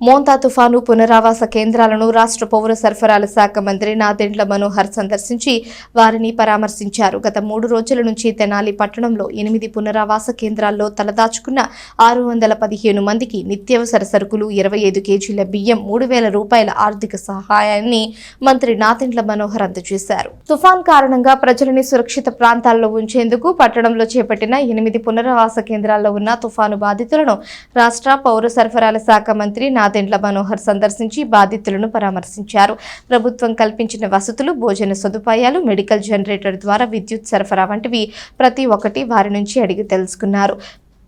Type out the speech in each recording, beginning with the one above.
మోంతా తుఫాను పునరావాస కేంద్రాలను రాష్ట్ర పౌర సరఫరాల శాఖ మంత్రి నాదెండ్ల మనోహర్ సందర్శించి వారిని పరామర్శించారు. గత మూడు రోజుల నుంచి తెనాలి పట్టణంలో ఎనిమిది పునరావాస కేంద్రాల్లో తలదాచుకున్న ఆరు వందల పదిహేను మందికి నిత్యావసర సరుకులు ఇరవై ఐదు కేజీల బియ్యం మూడు వేల రూపాయల ఆర్థిక సహాయాన్ని మంత్రి నాదెండ్ల మనోహర్ అందజేశారు. తుఫాన్ కారణంగా ప్రజలని సురక్షిత ప్రాంతాల్లో ఉంచేందుకు పట్టణంలో చేపట్టిన ఎనిమిది పునరావాస కేంద్రాల్లో ఉన్న తుఫాను బాధితులను రాష్ట్ర పౌర సరఫరాల శాఖ మంత్రి నా నాదెండ్ల మనోహర్ సందర్శించి బాధితులను పరామర్శించారు. ప్రభుత్వం కల్పించిన వసతులు భోజన సదుపాయాలు మెడికల్ జనరేటర్ ద్వారా విద్యుత్ సరఫరా వంటివి ప్రతి ఒక్కటి వారి నుంచి అడిగి తెలుసుకున్నారు.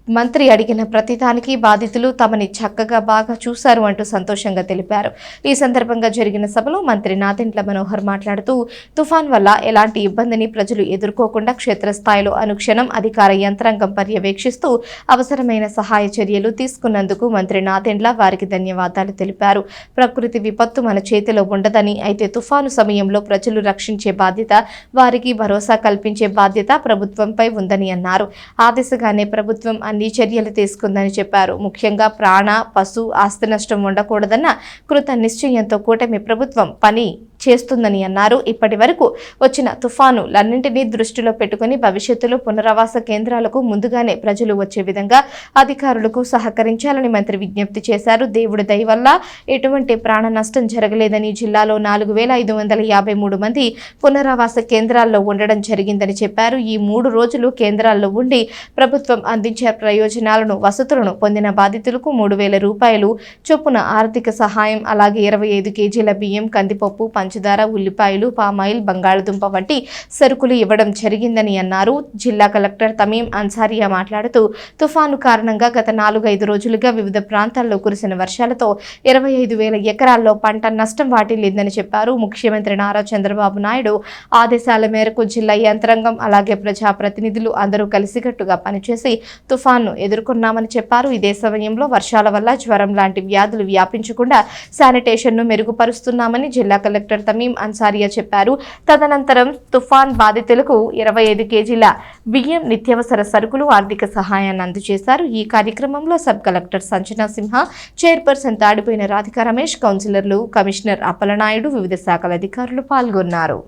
మంత్రి అడిగిన ప్రతిదానికి బాధితులు తమని చక్కగా బాగా చూశారు అంటూ సంతోషంగా తెలిపారు. ఈ సందర్భంగా జరిగిన సభలో మంత్రి నాదెంట్ల మనోహర్ మాట్లాడుతూ తుఫాన్ వల్ల ఎలాంటి ఇబ్బందిని ప్రజలు ఎదుర్కోకుండా క్షేత్రస్థాయిలో అనుక్షణం అధికార యంత్రాంగం పర్యవేక్షిస్తూ అవసరమైన సహాయ చర్యలు తీసుకున్నందుకు మంత్రి నాదెండ్ల వారికి ధన్యవాదాలు తెలిపారు. ప్రకృతి విపత్తు మన చేతిలో ఉండదని అయితే తుఫాను సమయంలో ప్రజలు రక్షించే బాధ్యత వారికి భరోసా కల్పించే బాధ్యత ప్రభుత్వంపై ఉందని అన్నారు. ఆ దిశగానే ప్రభుత్వం అన్ని చర్యలు తీసుకుందని చెప్పారు. ముఖ్యంగా ప్రాణ పశు ఆస్తి నష్టం ఉండకూడదన్న కృత నిశ్చయంతో కూటమి ప్రభుత్వం పని చేస్తుందని అన్నారు. ఇప్పటి వరకు వచ్చిన తుఫానులన్నింటినీ దృష్టిలో పెట్టుకుని భవిష్యత్తులో పునరావాస కేంద్రాలకు ముందుగానే ప్రజలు వచ్చే విధంగా అధికారులకు సహకరించాలని మంత్రి విజ్ఞప్తి చేశారు. దేవుడి దయ వల్ల ఎటువంటి ప్రాణ నష్టం జరగలేదని జిల్లాలో నాలుగు వేల ఐదు వందల యాభై మూడు మంది పునరావాస కేంద్రాల్లో ఉండడం జరిగిందని చెప్పారు. ఈ మూడు రోజులు కేంద్రాల్లో ఉండి ప్రభుత్వం అందించే ప్రయోజనాలను వసతులను పొందిన బాధితులకు మూడు వేల రూపాయలు చొప్పున ఆర్థిక సహాయం అలాగే ఇరవై ఐదు కేజీల బియ్యం కందిపప్పు పంచదార ఉల్లిపాయలు పామాయిల్ బంగాళదుంప వంటి సరుకులు ఇవ్వడం జరిగిందని అన్నారు. జిల్లా కలెక్టర్ తమీం అన్సారియా మాట్లాడుతూ తుఫాను కారణంగా గత నాలుగైదు రోజులుగా వివిధ ప్రాంతాల్లో కురిసిన వర్షాలతో ఇరవై ఐదు వేల ఎకరాల్లో పంట నష్టం వాటిల్లిందని చెప్పారు. ముఖ్యమంత్రి నారా చంద్రబాబు నాయుడు ఆదేశాల మేరకు జిల్లా యంత్రాంగం అలాగే ప్రజాప్రతినిధులు అందరూ కలిసికట్టుగా పనిచేసి తుఫాన్ను ఎదుర్కొన్నామని చెప్పారు. ఇదే సమయంలో వర్షాల వల్ల జ్వరం లాంటి వ్యాధులు వ్యాపించకుండా శానిటేషన్ను మెరుగుపరుస్తున్నామని జిల్లా కలెక్టర్ తమీం అన్సారియా చెప్పారు. తదనంతరం తుఫాన్ బాధితులకు ఇరవై ఐదు కేజీల బియ్యం నిత్యావసర సరుకులు ఆర్థిక సహాయాన్ని అందజేశారు. ఈ కార్యక్రమంలో sub collector Sanjana Simha chairperson తాడిపోయిన Radhika Ramesh కౌన్సిలర్లు కమిషనర్ అప్పలనాయుడు వివిధ శాఖల అధికారులు పాల్గొన్నారు.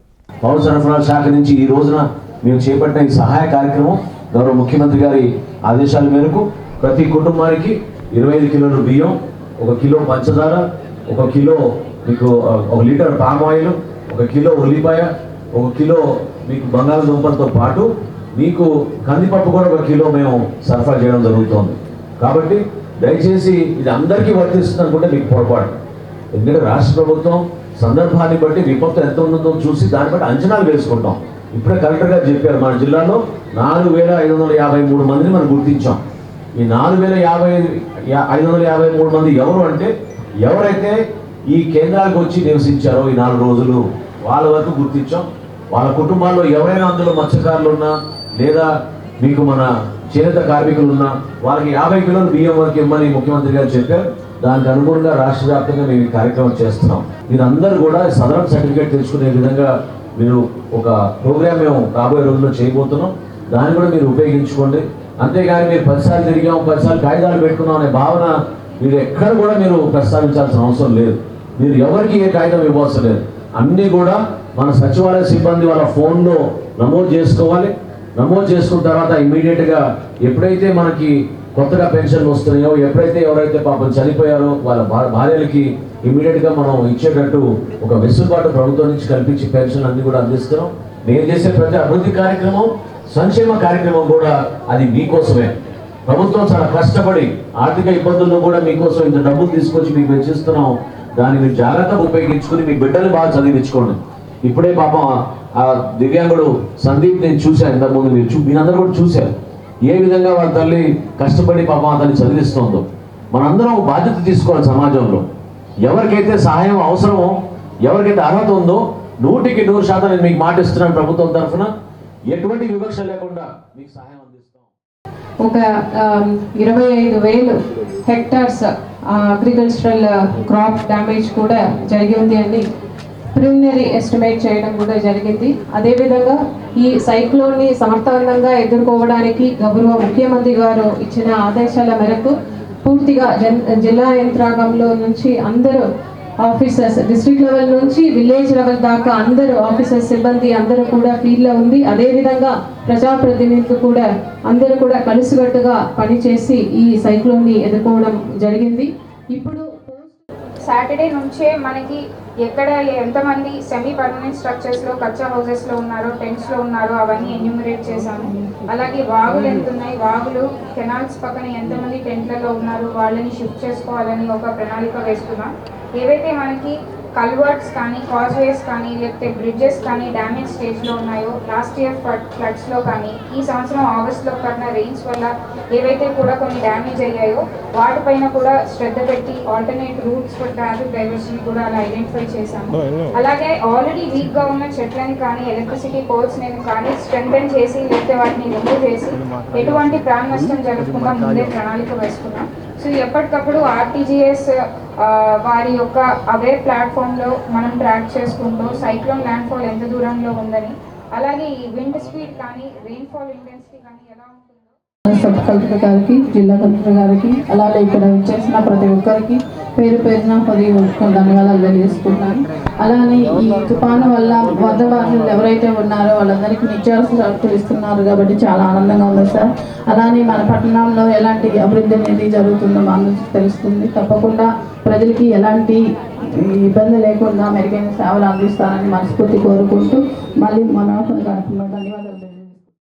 పౌర సరఫరాల శాఖ నుంచి ఈ రోజున మేము చేపట్టిన ఈ సహాయ కార్యక్రమం గౌరవ ముఖ్యమంత్రి గారి ఆదేశాల మేరకు ప్రతి కుటుంబానికి ఇరవై ఐదు కిలోల బియ్యం ఒక కిలో పంచదార ఒక కిలో మీకు ఒక లీటర్ పామ్ ఆయిల్ ఒక కిలో ఉల్లిపాయ ఒక కిలో మీకు బంగాళదుంపలతో పాటు మీకు కందిపప్పు కూడా ఒక కిలో మేము సరఫరా చేయడం జరుగుతోంది. కాబట్టి దయచేసి ఇది అందరికీ వర్తిస్తుంది అనుకుంటే మీకు పొరపాటు. ఎందుకంటే రాష్ట్ర ప్రభుత్వం సందర్భాన్ని బట్టి విపత్తు ఎంత ఉందో చూసి దాన్ని బట్టి అంచనాలు వేసుకుంటాం. ఇప్పుడే కలెక్టర్ చెప్పారు మన జిల్లాలో నాలుగు వేల ఐదు వందల యాభై మూడు మందిని మనం గుర్తించాం. ఈ నాలుగు వేల యాభై ఐదు వందల యాభై మూడు మంది ఎవరు అంటే ఎవరైతే ఈ కేంద్రాలకు వచ్చి నివసించారో ఈ నాలుగు రోజులు వాళ్ళ వరకు గుర్తించాం. వాళ్ళ కుటుంబాల్లో ఎవరైనా అందులో మత్స్యకారులు ఉన్నా లేదా మీకు మన చేనేత కార్మికులు ఉన్నా వాళ్ళకి యాభై కిలోలు బియ్యం వరకు ఇవ్వమని ముఖ్యమంత్రి గారు చెప్పారు. దానికి అనుగుణంగా రాష్ట్ర వ్యాప్తంగా మేము ఈ కార్యక్రమం చేస్తున్నాం. మీరందరూ కూడా సదరం సర్టిఫికేట్ తెచ్చుకునే విధంగా మీరు ఒక ప్రోగ్రామ్ మేము రాబోయే రోజుల్లో చేయబోతున్నాం. దాన్ని కూడా మీరు ఉపయోగించుకోండి. అంతేగాని మీరు పదిసార్లు తిరిగాం పదిసార్లు కాగితాలు పెట్టుకున్నాం అనే భావన మీరు ఎక్కడ కూడా మీరు ప్రస్తావించాల్సిన అవసరం లేదు. మీరు ఎవరికి ఏ కాగితం ఇవ్వాల్సలేదు లేదు అన్నీ కూడా మన సచివాలయ సిబ్బంది వాళ్ళ ఫోన్లో నమోదు చేసుకోవాలి. నమోదు చేసుకున్న తర్వాత ఇమీడియట్గా ఎప్పుడైతే మనకి కొత్తగా పెన్షన్లు వస్తున్నాయో ఎప్పుడైతే ఎవరైతే పాపం చనిపోయారో వాళ్ళ భా- భార్యలకి ఇమీడియట్గా మనం ఇచ్చేటట్టు ఒక వెసులుబాటు ప్రభుత్వం నుంచి కల్పించి పెన్షన్ అన్ని కూడా అందిస్తున్నాం. నేను చేసే ప్రతి అభివృద్ధి కార్యక్రమం సంక్షేమ కార్యక్రమం కూడా అది మీకోసమే. ప్రభుత్వం చాలా కష్టపడి ఆర్థిక ఇబ్బందుల్లో కూడా మీకోసం ఇంత డబ్బులు తీసుకొచ్చి మీకు వెచ్చిస్తున్నాం. దాన్ని మీరు జాగ్రత్తగా ఉపయోగించుకుని మీ బిడ్డలు బాగా చదివించుకోండి. ఇప్పుడే పాపం ఆ- దివ్యాంగుడు సందీప్ నేను చూశాను ఇంతకుముందు మీరు చూ మీరందరూ కూడా చూశారు. ఏ విధంగా వాళ్ళ తల్లి కష్టపడి పాపం అతన్ని చదివిస్తుందో. మనందరం బాధ్యత తీసుకోవాలి సమాజంలో. ఎవరికైతే సహాయం అవసరమో ఎవరికైతే అర్హత ఉందో నూటికి నూరు శాతం నేను మీకు మాట ఇస్తున్నాను ప్రభుత్వం తరఫున. ఎటువంటి వివక్ష లేకుండా మీకు సహాయం అందిస్తాం. ఒక ఇరవై ఐదు వేలు హెక్టార్స్ అగ్రికల్చరల్ క్రాప్ డ్యామేజ్ కూడా జరిగింది అని ప్రిలిమినరీ ఎస్టిమేట్ చేయడం కూడా జరిగింది. అదేవిధంగా ఈ సైక్లోన్ని సమర్థవంతంగా ఎదుర్కోవడానికి గౌరవ ముఖ్యమంత్రి గారు ఇచ్చిన ఆదేశాల మేరకు పూర్తిగా జన్ జిల్లా యంత్రాంగంలో నుంచి అందరూ ఆఫీసర్స్ డిస్ట్రిక్ట్ లెవెల్ నుంచి విలేజ్ లెవెల్ దాకా అందరూ ఆఫీసర్స్ సిబ్బంది అందరూ కూడా ఫీల్డ్లో ఉంది అదేవిధంగా ప్రజాప్రతినిధులు కూడా అందరూ కూడా కలిసికట్టుగా పనిచేసి ఈ సైక్లోన్ని ఎదుర్కోవడం జరిగింది. ఇప్పుడు సాటర్డే నుంచే మనకి ఎక్కడ ఎంతమంది సెమీ పర్మనెంట్ స్ట్రక్చర్స్లో కచ్చా హౌసెస్లో ఉన్నారో టెంట్స్లో ఉన్నారో అవన్నీ ఎన్యూమరేట్ చేశాము. అలాగే వాగులు ఎంత ఉన్నాయి? వాగులు కెనాల్స్ పక్కన ఎంతమంది టెంట్లలో ఉన్నారు? వాళ్ళని షిఫ్ట్ చేసుకోవాలని ఒక ప్రణాళిక వేస్తున్నాం. ఏవైతే మనకి కల్వర్ట్స్ కానీ కాజ్వేస్ కానీ లేకపోతే బ్రిడ్జెస్ కానీ డ్యామేజ్ స్టేజ్లో ఉన్నాయో లాస్ట్ ఇయర్ ఫ్లడ్స్లో కానీ ఈ సంవత్సరం ఆగస్ట్లో పడిన రెయిన్స్ వల్ల ఏవైతే కూడా కొన్ని డ్యామేజ్ అయ్యాయో వాటిపైన కూడా శ్రద్ధ పెట్టి alternate routes for traffic diversion కూడా అలా ఐడెంటిఫై చేశాము. అలాగే ఆల్రెడీ వీక్గా ఉన్న చెట్లని కానీ ఎలక్ట్రిసిటీ పోల్స్ నేను కానీ స్ట్రెంగ్ చేసి లేకపోతే వాటిని రిమూవ్ చేసి ఎటువంటి ప్రాణ నష్టం జరగకుండా ముందే ప్రణాళిక వేసుకున్నాం. సో ఎప్పటికప్పుడు ఆర్టీజీఎస్ వారి యొక్క అవే ప్లాట్ఫామ్లో మనం ట్రాక్ చేసుకుంటూ సైక్లోన్ ల్యాండ్ఫాల్ ఎంత దూరంలో ఉందని అలాగే ఈ విండ్ స్పీడ్ కానీ రెయిన్ఫాల్ ఇంటెన్సిటీ కానీ ఎలా ఉంటుందో. సబ్ కలెక్టర్ గారికి జిల్లా కలెక్టర్ గారికి అలాగే ఇక్కడ చేసిన ప్రతి ఒక్కరికి పేరు పేరున పది ధన్యవాదాలు తెలియజేసుకుంటాను అలానే ఈ తుఫాను వల్ల వద్ద బాధితులు ఎవరైతే ఉన్నారో వాళ్ళందరికీ నిత్యావసర సరుకులు ఇస్తున్నారు కాబట్టి చాలా ఆనందంగా ఉంది సార్. అలానే మన పట్టణంలో ఎలాంటి అభివృద్ధి అనేది జరుగుతుందో మా తెలుస్తుంది. తప్పకుండా ప్రజలకి ఎలాంటి ఇబ్బంది లేకుండా మెరుగైన సేవలు అందిస్తారని మనస్ఫూర్తి కోరుకుంటూ మళ్ళీ మనోహర్ గారికి ధన్యవాదాలు